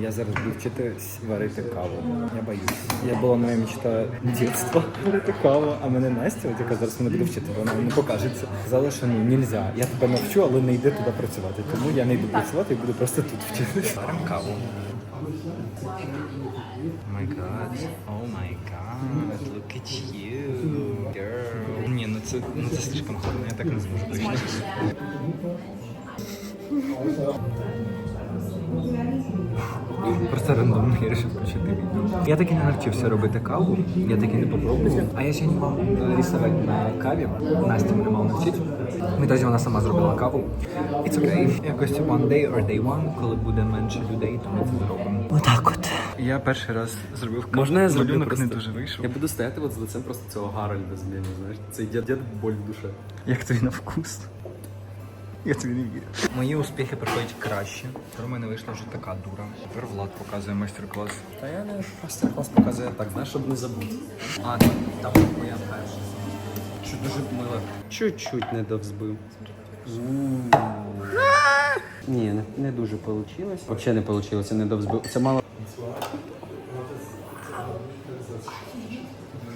Я зараз буду вчитись варити каву. Я боюсь. Я була моя мечта дитинства варити каву, а мене Настя, от яка зараз мене буде вчити, вона не покажеться. Сказала, що ну нельзя. Я тебе навчу, але не йди туди працювати. Тому я не йду працювати і буду просто тут вчитись. Варимо каву. Oh my god. Oh my god. Look at you. Girl. Ні, ну це, ну це слишком гарно, я так не зможу. Просто рандомно я вирішив включити відео. Я таки не навчився робити каву, я таки не попробував. А я ще не мав рисувати на каві. Настя мене мав навчити. В ітозі вона сама зробила каву. It's okay. Якось one day or day one, коли буде менше людей, то ми це зробимо. Отак от. Я перший раз зробив каву. Можна я зроблю Малюнок просто? не дуже вийшов. Я буду стояти от з лицем просто цього Гарольда з Лені, знаєш. Цей дід, дід боль в душі. Як тобі на вкус? Я тобі не вірю. Мої успіхи приходять краще. Тепер у мене вийшла вже така дура. Тепер Влад показує майстер-клас. Та я не мастер-клас показує так, знаєш, щоб не забути. А, там моя перша. Що дуже мило. Чуть-чуть не довзбив. Ні, не, не дуже вийшло. Взагалі не вийшло, не довзбив. Це мало.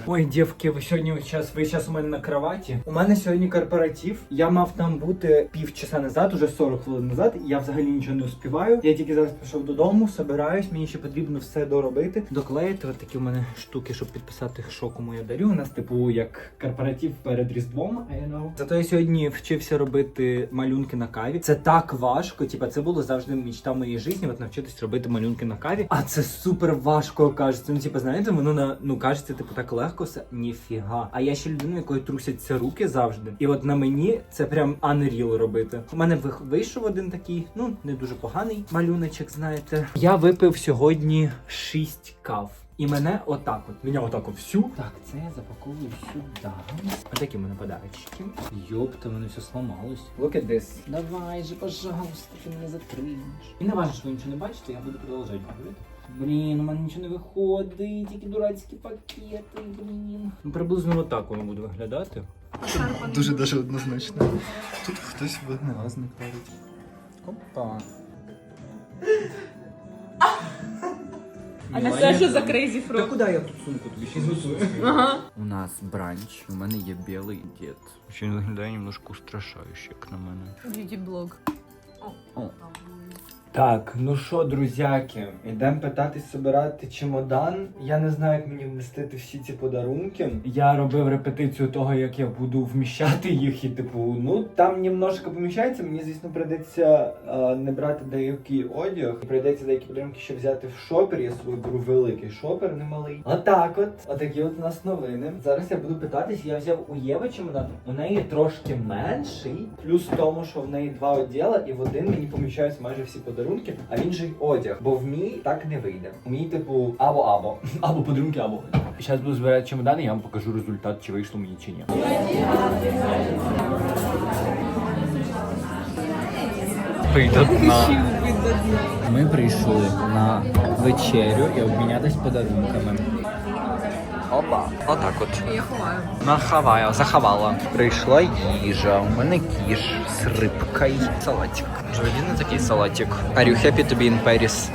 Ой, дівки, ви сьогодні час, ви зараз у мене на кроваті. У мене сьогодні корпоратив. Я мав там бути півчаса назад, уже 40 хвилин назад. Я взагалі нічого не успіваю. Я тільки зараз пішов додому, собираюсь. Мені ще потрібно все доробити. Доклеїти от такі у мене штуки, щоб підписати, що кому я дарю. У нас, типу, як корпоратив перед Різдвом, I know. Зато я сьогодні вчився робити малюнки на каві. Це так важко. Типа, це було завжди мечта моєї житті, от навчитись робити малюнки на каві. А це супер важко кажеться. Ну, типа, знаєте, воно на ну кажеться, типу, так легко все. Ніфіга. А я ще людина, якої трусяться руки завжди. І от на мені це прям unreal робити. У мене вийшов один такий, ну не дуже поганий малюночок, знаєте. Я випив сьогодні 6 кав. І мене отак от. Мене отак от всю. Так, це я запаковую сюди. Отакі в мене подарочки. Йопта, мене все сломалось. Look at this. Давай же, пожалуйста, ти мене затримаєш. І не важно, що ви нічого не бачите, я буду продовжувати говорити. Блін, у мене нічого не виходить, тільки дурацькі пакети, блін. Ну, приблизно отак воно буде виглядати. Дуже даже однозначно. Тут хтось вогнегазник парить. Опа. А це що за крейзі Та куди я тут сумку тобі ще засую? Ага. У нас бранч, у мене є білий дід. Ще він виглядає немножко устрашающе, як на мене. Б'юті-блог. Так, ну що, друзяки, йдемо питатись собирати чемодан. Я не знаю, як мені вмістити всі ці подарунки. Я робив репетицію того, як я буду вміщати їх, і типу, ну там немножко поміщається. Мені, звісно, прийдеться е, не брати деякий одяг. Прийдеться деякі подарунки ще взяти в шопер. Я з собою беру великий шопер, не малий. Отак от, отакі от у нас новини. Зараз я буду питатись. Я взяв у Єви чемодан. У неї трошки менший, плюс в тому, що в неї два оділа, і в один мені поміщаються майже всі подарунки, а в інший одяг. Бо в мій так не вийде. У мій, типу, або або. Або подарунки, або. Зараз буду збирати чемодани, я вам покажу результат, чи вийшло мені чи ні. Ми прийшли на вечерю і обмінятись подарунками. Опа, отак от. Я ховаю. Нахаваю, захавала. Прийшла їжа. У мене кіш з рибкою. Салатик. Жовідіна такий салатик. Are you happy to be in Paris?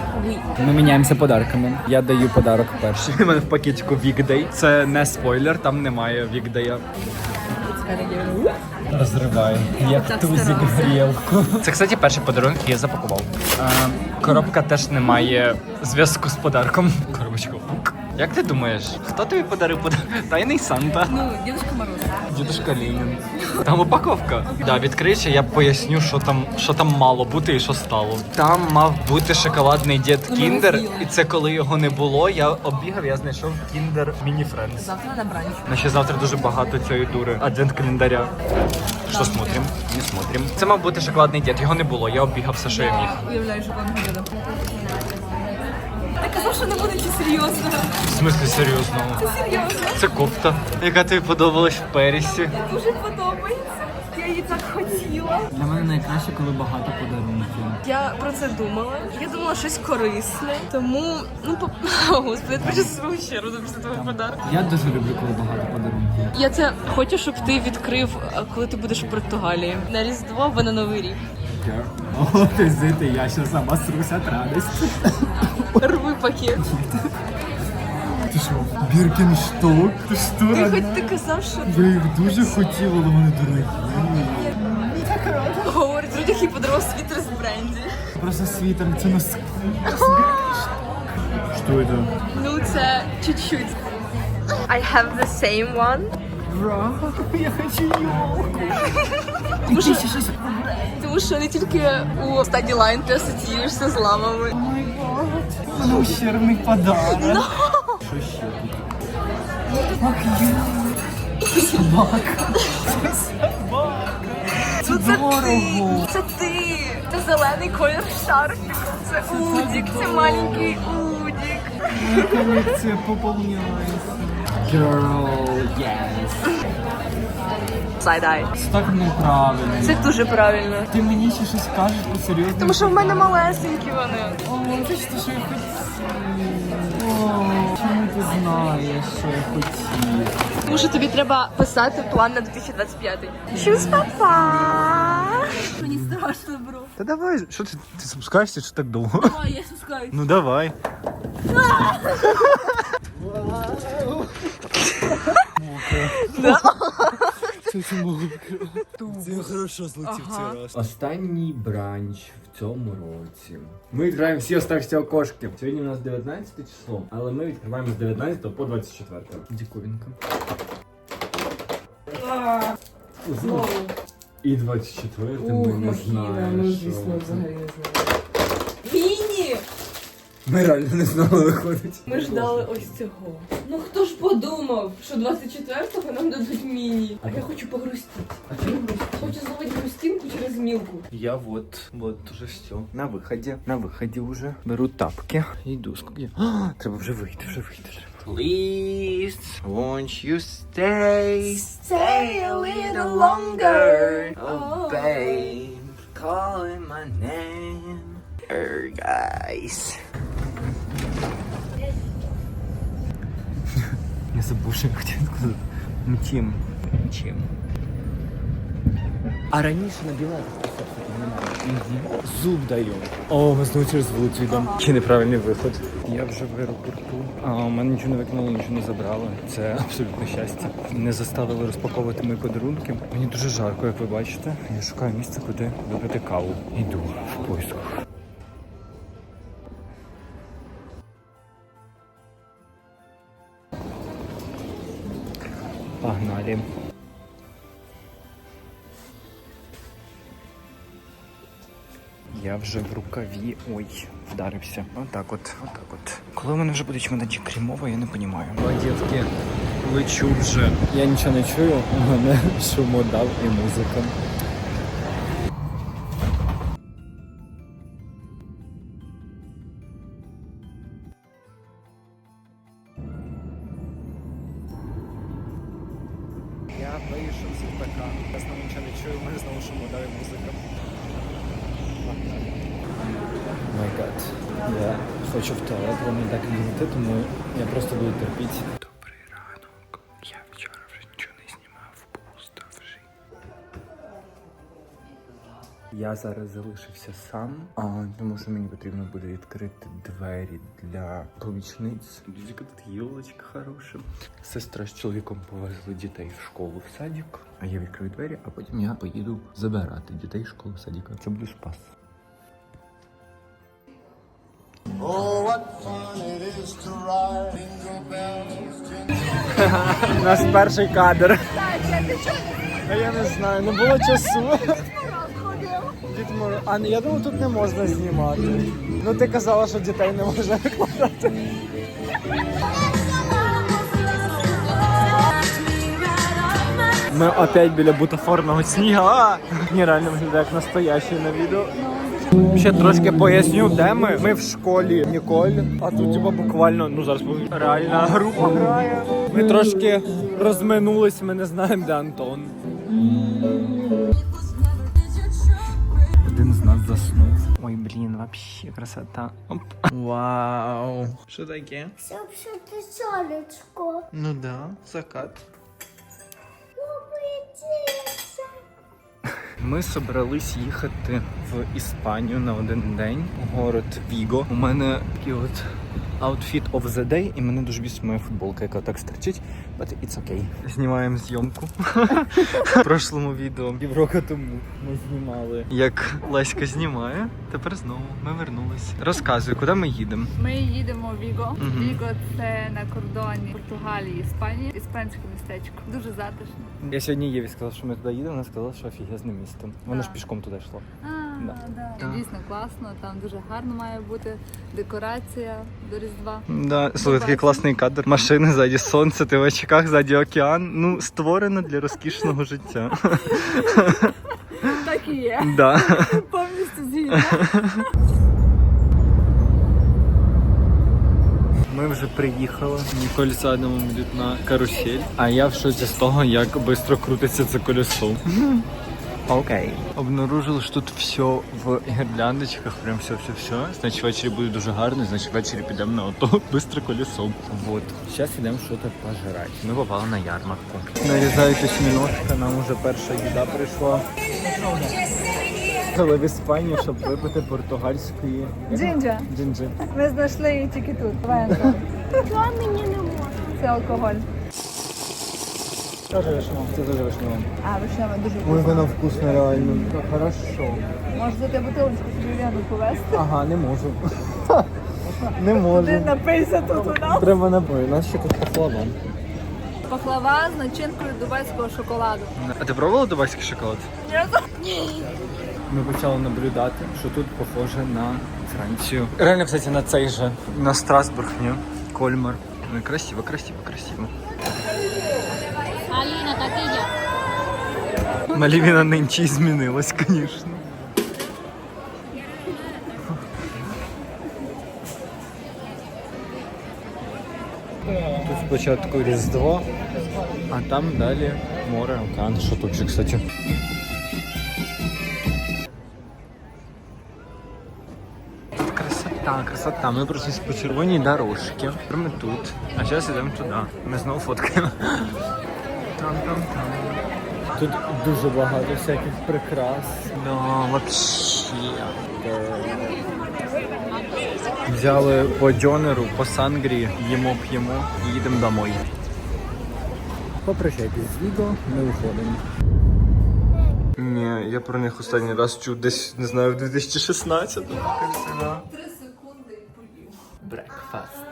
Ми міняємося подарками. Я даю подарок перший. У мене в пакетику Вікдей. Це не спойлер, там немає Вікдея. Розриваю, як тузик грілку. Це, кстати, перший подарунок, який я запакував. Е, коробка теж не має зв'язку з подарком. Коробочка. Як ти думаєш, хто тобі подарив подарунок? Тайний Санта. Ну, Дідушка Мороз. Дідушка Ленін. Там упаковка. Да, відкриючи, я поясню, що там, що там мало бути і що стало. Там мав бути шоколадний дід Кіндер, і це коли його не було. Я оббігав, я знайшов Кіндер Міні Френдс. Завтра на бранч. На ще завтра дуже багато цієї дури. Адвент календаря. Що смотрим? Не смотрим. Це мав бути шоколадний дід, його не було. Я оббігав все, що я міг. Уявляю, що буде. Ти казав, що не буде нічого серйозного. В смислі серйозно. Це серйозно. Це кофта, яка тобі подобалась в Перісі. Дуже подобається. Я її так хотіла. Для мене найкраще, коли багато подарунків. Я про це думала. Я думала щось корисне. Тому, ну, по... О, господи, я хочу свою ще після твого подарунку. Я дуже люблю, коли багато подарунків. Я це хочу, щоб ти відкрив, коли ти будеш в Португалії. На Різдво або на Новий рік. О, ти зити, я ще сама сруся від радості. пакет. Ти що, Біркеншток? Ти що? Ти хоч ти казав, що Я їх дуже хотіла, але вони дорогі. говорить людях і подарував світер з бренді. Просто світер, це носки. Що це? Ну це чуть-чуть. I have the same one. Бра, я хочу йолку. Тому що, тому що не тільки у стаді лайн ти асоціюєшся з ламами. Ущербний подарок. Що ще тут? Собака. Це собака. Це Ну це дорого. ти! Це ти! Це зелений колір шарфіку. Це Удік, це маленький Удік. Колекція поповняється. Girl, yes. Сайдай. Це так неправильно. Це дуже правильно. Ти мені ще щось кажеш по-серйозному? Тому що в мене малесенькі вони. О, це ж те, що я хотів. О, чому ти знаєш, що я хотів? Тому що тобі треба писати план на 2025. Щось папа. Мені страшно, бро. Та давай, що ти, ти спускаєшся, чи так довго? Давай, я спускаюсь. Ну давай. Це хорошо злетів цей раз. Останній бранч в цьому році. Ми відкриваємо всі оставші окошки. Сьогодні у нас 19 число, але ми відкриваємо з 19 по 24. Діковінка. Знову. І 24 ми не знаємо. що це. не знаємо. Міні! Ми реально не знали виходить. Ми ждали ось цього. Ну хто ж подумав, що 24-го нам дадуть міні. А я хочу погрустити. А чому Хочу зловити грустинку через мілку. Я вот, вот уже все. На виході, на виході уже. Беру тапки. Йду, скільки. А, треба вже вийти, вже вийти. вже. Please, won't you stay? Stay a little longer. Oh, babe, calling my name. Er, guys. Забув, що я хотів сказати. Мчим. Мчим. А раніше на білетах немає. Зуб даю. О, ми знову через вулицю йдемо. Чи неправильний виход. Я вже в аеропорту. А у мене нічого не викинуло, нічого не забрали. Це абсолютне щастя. Не заставили розпаковувати мої подарунки. Мені дуже жарко, як ви бачите. Я шукаю місце, куди випити каву. Йду в поисках. Погнали. Я вже в рукаві. Ой, вдарився. Отак от, отак от. Коли в мене вже буде чемоданчик крімова, я не розумію. Дівки, лечу вже. Я нічого не чую, у мене шумодав і музика. Я зараз залишився сам, а, тому що мені потрібно буде відкрити двері для помічниць. Яка тут гілочка хороша. Сестра з чоловіком повезли дітей в школу в садик, а я відкрию двері, а потім я поїду забирати дітей в школу в садика. Це буде спас. Oh, what fun it is to ride jingle bells, У нас перший кадр. А я не знаю, не було часу. Мороз. А я думаю, тут не можна знімати. Ну ти казала, що дітей не можна викладати. Ми опять біля бутафорного снігу. Ні, реально виглядає як настоящий на відео. Ще трошки поясню, де ми. Ми в школі Ніколь, а тут типа буквально, ну зараз реальна група грає. Ми трошки розминулись, ми не знаємо, де Антон. Заснув. Ой, блін, вообще красота. Оп. Вау. Що таке? Щоб що ти сонечко. Ну да, закат. Ми собрались їхати в Іспанію на один день у город Віго. У мене такі от Outfit of the day, і мене дуже бісить моя футболка, яка так стерчить, but it's okay. Знімаємо зйомку. В прошлому відео півроку тому ми знімали, як Леська знімає. Тепер знову ми вернулись. Розказуй, куди ми їдемо. Ми їдемо в Віго. Мгм. Віго це на кордоні Португалії, Іспанії. Іспанське містечко. Дуже затишно. Я сьогодні Єві сказав, що ми туди їдемо, вона сказала, що офігезне місто. Вона ж Так. пішком туди йшла. А, Да. да. Так. Дійсно класно. Там дуже гарно має бути декорація до Різдва. Да, слухай, такий класний кадр. Машини ззаді сонце, ти в очках, ззаді океан. Ну, створено для розкішного життя. Так і є. Да. Повністю згідно. Ми вже приїхали. Ніколь з Адамом йдуть на карусель, а я в шоці з того, як швидко крутиться це колесо. Окей. Обнаружили, що тут все в гірляндочках, прям все-все-все. Значить, ввечері буде дуже гарно, значить ввечері підемо на ото бистре колесо. Вот. Зараз йдемо щось пожирати. Ми попали на ярмарку. Нарізають осьміножка, нам уже перша їда прийшла. Але в Іспанію, щоб випити португальської Джинджа. джинджи. Ми знайшли її тільки тут. Що мені не можна? Це алкоголь. Тоже вишнево. Це дуже вишнево. А, вишнява дуже Ой, вкусно. вона вкусна реально. Хорошо. Може за тебе бутилочку собі вену повезти? Ага, не можу. Не можу. напийся тут у нас. Треба напої. У нас ще тут пахлава. Пахлава з начинкою дубайського шоколаду. А ти пробувала дубайський шоколад? Ні. Ми почали наблюдати, що тут похоже на Францію. Реально, кстати, на цей же. На Страсбург, ні? Кольмар. Ну, красиво, красиво, красиво. Аліна, такий Малівіна нинче і змінилась, звісно. Тут спочатку Різдво, а там далі море, океан. Що тут же, кстати? Тут красота, красота. Ми пройшлися по червоній дорожці. Прямо тут. А зараз йдемо туди. Ми знову фоткаємо. Тут дуже багато всяких прикрас. Ну, вообще. Взяли по дьонеру, по сангрі, їмо п'ємо і їдемо домой. Попрощайтесь з відео, ми виходимо. Ні, я про них останній раз чув десь, не знаю, в 2016-му. Три секунди і поїв. Брекфаст.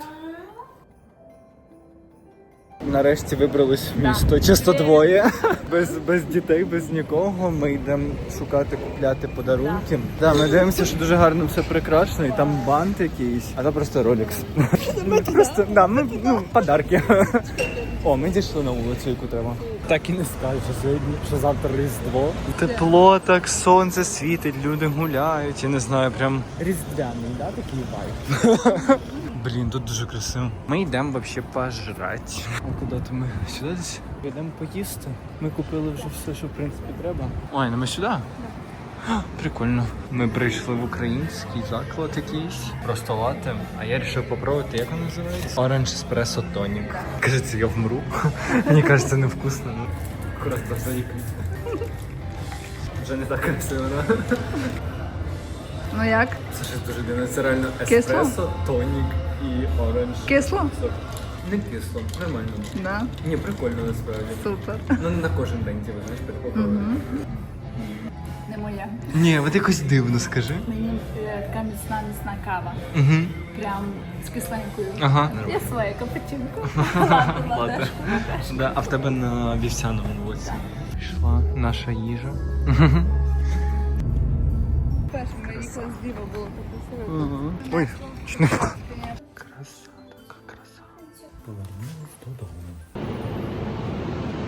Нарешті вибрались в місто. Чисто двоє. Без, без дітей, без нікого. Ми йдемо шукати, купляти подарунки. Да. ми дивимося, що дуже гарно все прикрашено, і там бант якийсь, а то просто. Ми просто да, ми, ну, подарки. О, ми дійшли на вулицю, яку треба. Так і не скажу, що сьогодні, що завтра Різдво. Тепло, так сонце світить, люди гуляють. Я не знаю, прям різдвяний, да, такий вайб. Блін, тут дуже красиво. Ми йдемо вообще пожрати. А куди то ми? Сюди десь? Йдемо поїсти. Ми купили вже все, що в принципі треба. Ой, ну ми сюди? А, Прикольно. Ми прийшли в український заклад якийсь. Просто лати. А я вирішив попробувати, як воно називається? Orange Espresso Tonic. Кажеться, я вмру. Мені кажеться, невкусно. Ну, просто взагалі. Вже не так красиво, да? Ну як? Це щось дуже. Це реально еспресо, тонік і оранж. Кисло? Не кисло, нормально. Да. Ні, прикольно насправді. Супер. Ну не на кожен день ти знаєш підпробувати. Не моя. Ні, от якось дивно скажи. Мені е, така міцна міцна кава. Угу. Прям з кисленькою. Ага. Я своє капучинку. Ладно. Да, а в тебе на вівсяному боці. Пішла наша їжа. Перше, ми їхали зліва, було красиво. Ой, чуть не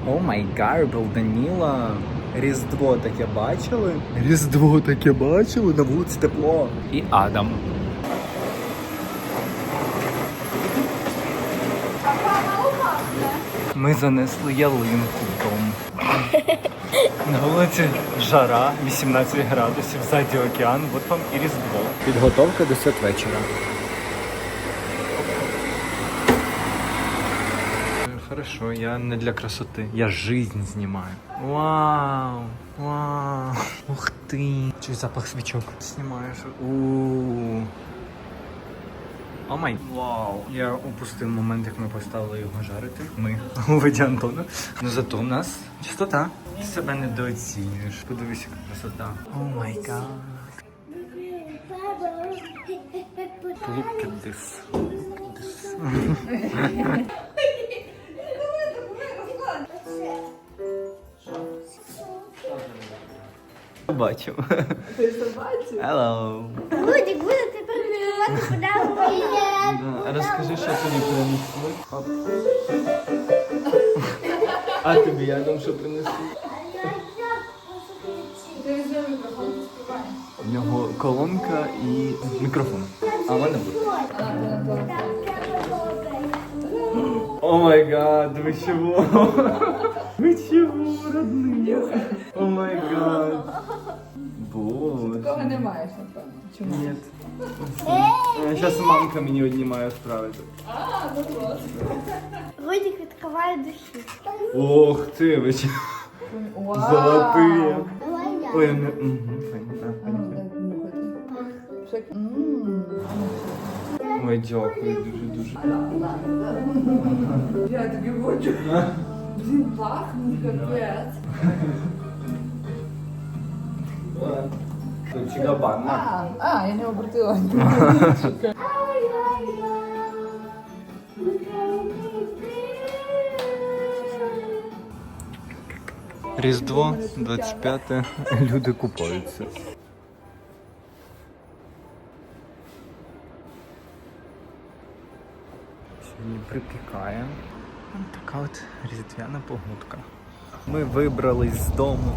О май гарбл, Даніла. Різдво таке бачили? Різдво таке бачили, на вулиці тепло. І Адам. Ми занесли ялинку в дом. На вулиці жара, 18 градусів, ззаді океан, от вам і різдво. Підготовка до святвечора. Хорошо, я не для красоти. Я жизнь знімаю. Вау! Вау! Ух ти! Чуй запах свічок. Знімаєш. у О май. Вау. Я упустив момент, як ми поставили його жарити. Ми у виді Антона. Ну зато у нас чистота. Себе недооцінюєш. Подивись, яка красота. О май гад. Look at this. Бачив. Ти це бачив? Hello. Будик буде тепер відкривати подарунки. Да, Розкажи, що тобі принесли. А тобі я думаю, що принесли? У нього колонка і мікрофон. А в мене буде. О май гад, ви чого? Ви чого, родные? О май гад. Боже. Такого не маєш, напевно. Чому? Нет. Сейчас мамка мені одні має справити. Будик відкриває душі. Ох ти, ви чи золоті. Давай я. Ой, не... Угу, файно, так, файно. Ой, дякую, дуже-дуже. Я тобі хочу. Блін, пахнуть капець. Тут чигабан, на. А, а, я не обертила. Різдво, 25 люди купаються. Припікає. Ось така от різдвяна погодка. Ми вибрались з дому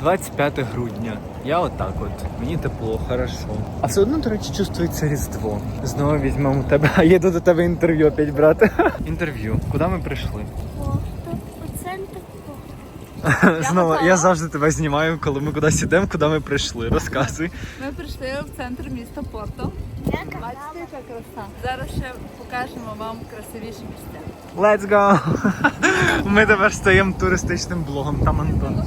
25 грудня. Я отак от. Мені тепло, хорошо. А все одно, до речі, чувствується Різдво. Знову візьмемо тебе, а їду до тебе інтерв'ю опять брати. Інтерв'ю. Куди ми прийшли? У центр. Знову, я завжди тебе знімаю, коли ми кудись ідемо, куди ми прийшли. Розказуй. Ми прийшли в центр міста Порто. Бачите, яка краса. Зараз ще покажемо вам красивіші місця. Let's go! Ми тепер стаємо туристичним блогом. Там Антон.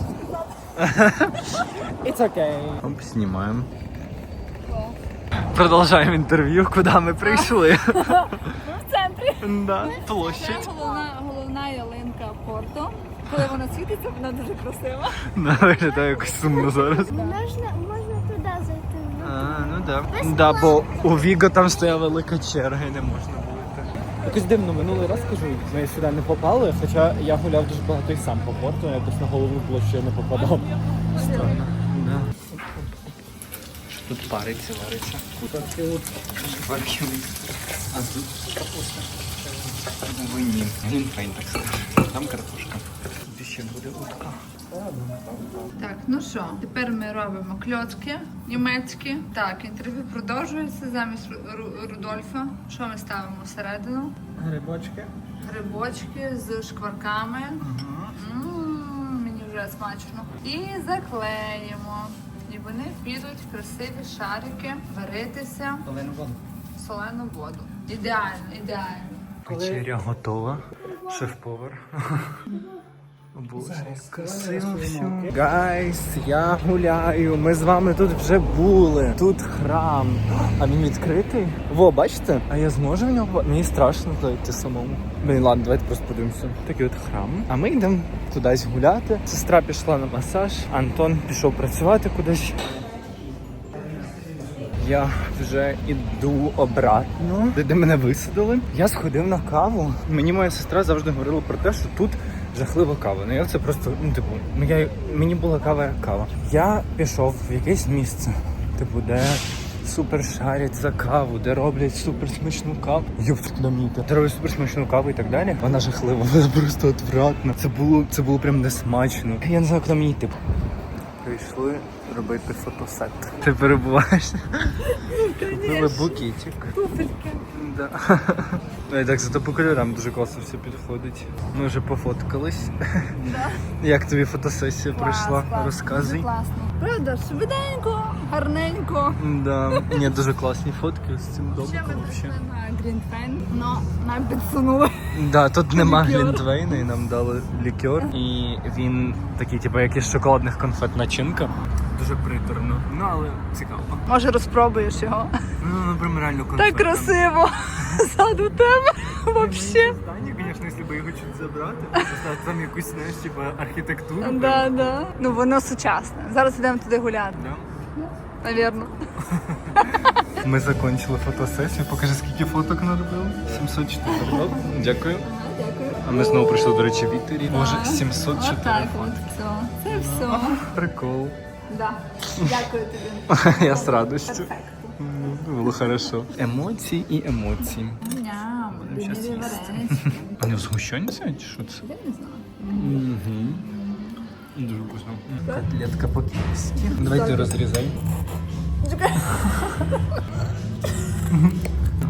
It's okay. Оп, знімаємо. Продовжуємо інтерв'ю, куди ми прийшли. В центрі. Да, Це площадь. головна, головна ялинка Порто. Коли вона світиться, вона дуже красива. Да, виглядає якось сумно зараз. Можна, можна. А, ну да. Да, бо у Віго там стояла велика черга і не можна було. Якось дивно, минулий раз кажу, ми сюди не попали, хоча я гуляв дуже багато і сам по порту, якось на головну площу я не попадав. Странно. Да. Що тут париться, вариться? Тут шпарки. А тут капуста. Ой, ні, глінфейн так скажеш. Ну що, тепер ми робимо кльоцки німецькі. Так, інтерв'ю продовжується замість Ру- Ру- Рудольфа. Що ми ставимо всередину? Грибочки. Грибочки з шкварками. М, Мені вже смачно. І заклеїмо. І вони підуть в красиві шарики варитися Олену воду. солену воду. Ідеально, ідеально. Вечеря готова. Шеф-повар. Гайс, я гуляю. Ми з вами тут вже були. Тут храм. А він відкритий? Во, бачите? А я зможу в нього? Мені страшно зайти самому. Блін, ладно, давайте просто подивимося. Такий от храм. А ми йдемо кудись гуляти. Сестра пішла на масаж, Антон пішов працювати кудись. Я вже іду обратно, де, де мене висадили. Я сходив на каву. Мені моя сестра завжди говорила про те, що тут жахлива кава. Ну я це просто, ну типу, ну я мені була кава як кава. Я пішов в якесь місце, типу, де супер шарять за каву, де роблять супер смачну каву. Йоптнаміта. Де роблять супер смачну каву і так далі. Вона жахлива, вона просто отвратна. Це було, це було прям несмачно. Я не знаю, куди мені йти. Прийшли робити фотосет. Ти перебуваєш? Купили букетик. Да. Ну, і так зато по кольорам дуже класно все підходить. Ми вже пофоткались. Як тобі фотосесія пройшла? Розказуй. Дуже класно. Правда, швиденько, гарненько. Да. Ні, дуже класні фотки з цим Ще ми прийшли на Грінфен, но нам підсунули. Да, тут нема Лікер. глінтвейна і нам дали лікер. І він такий, типу, як із шоколадних конфет начинка. Дуже приторно. Ну, але цікаво. Може розпробуєш його? Ну, ну прям реально Так красиво. ззаду тебе. Вообще. Здання, звісно, якщо б його чуть забрати, поставити там якусь, знаєш, типу, архітектуру. Да, да. Ну воно сучасне. Зараз йдемо туди гуляти. Да. Навірно. Ми закінчили фотосесію. Покажи, скільки фоток наробили. 704. Дякую. А ми знову прийшли, до речі, Вікторі. Може, 704. Отак от все. Це все. Прикол. Да. Дякую тобі. Я з радістю. Перфект. Ну, Було хорошо. Емоції і емоції. Ням, щас димірі їсти. варенички. Вони згущенці чи що це? Я не знаю. Угу. Дуже вкусно. Котлетка по-київськи. Давайте розрізай.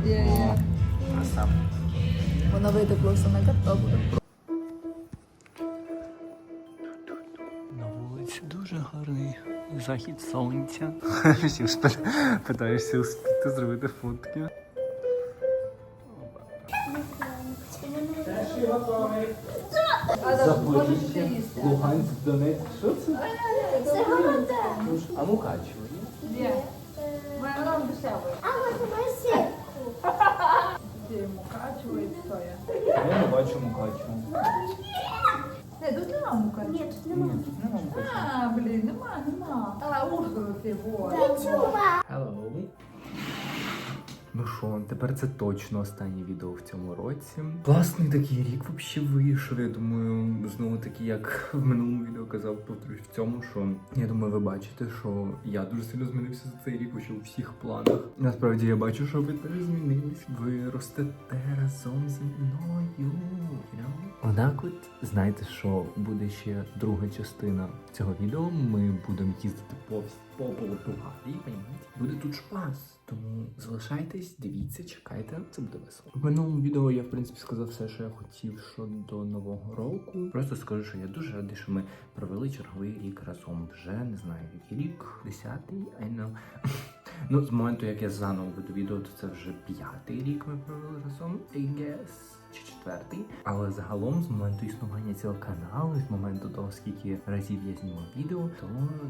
Є-є. Краса. Воно витекло все на картоплю. Захід сонця. Всі питаєшся успіти зробити фотки. Запоріжжя, Луганськ, Донецьк. Що це? Це. А Мукачево? ні? А от Васильку. Я не бачу Мукачево. Не, тут нема мука. Ні, тут немає. Нема Мукачева. А, блін, нема, нема. А, Ужгород ти, вот. Чува. Hello. Ну що, тепер це точно останнє відео в цьому році. Класний такий рік взагалі вийшов. Я думаю, знову таки, як в минулому відео казав, повторюсь в цьому, що я думаю, ви бачите, що я дуже сильно змінився за цей рік, що у всіх планах. Насправді я бачу, що ви теж змінились. Ви ростете разом зі мною. you know? Однак, от знаєте, що буде ще друга частина цього відео. Ми будемо їздити по, по Португалії? Буде тут шпас. Тому залишайтесь, дивіться, чекайте, це буде весело. В минулому відео я в принципі сказав все, що я хотів щодо нового року. Просто скажу, що я дуже радий, що ми провели черговий рік разом. Вже не знаю, який рік, десятий, I know. Ну, з моменту, як я заново веду відео, то це вже п'ятий рік ми провели разом, I guess. Четвертий, але загалом з моменту існування цього каналу, з моменту того, скільки разів я знімав відео, то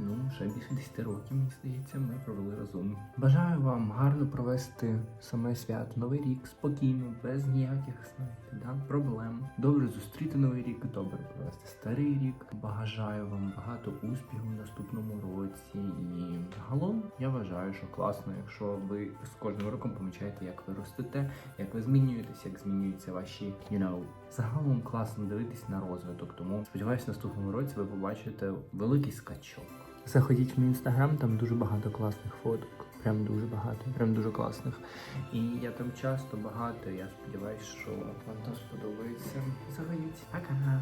ну ще більше 10 років, мені здається, ми провели разом. Бажаю вам гарно провести саме свято, новий рік спокійно, без ніяких знаєте, да, проблем. Добре зустріти новий рік, добре провести старий рік. Бажаю вам багато успіху в наступному році. І загалом я вважаю, що класно, якщо ви з кожним роком помічаєте, як ви ростете, як ви змінюєтесь, як змінюються ваші, you know, загалом класно дивитись на розвиток. Тому сподіваюся, наступному році ви побачите великий скачок. Заходіть в мій інстаграм, там дуже багато класних фоток. Прям дуже багато, прям дуже класних. І я там часто багато. Я сподіваюся, що вам там сподобається. Заходіть. Пока.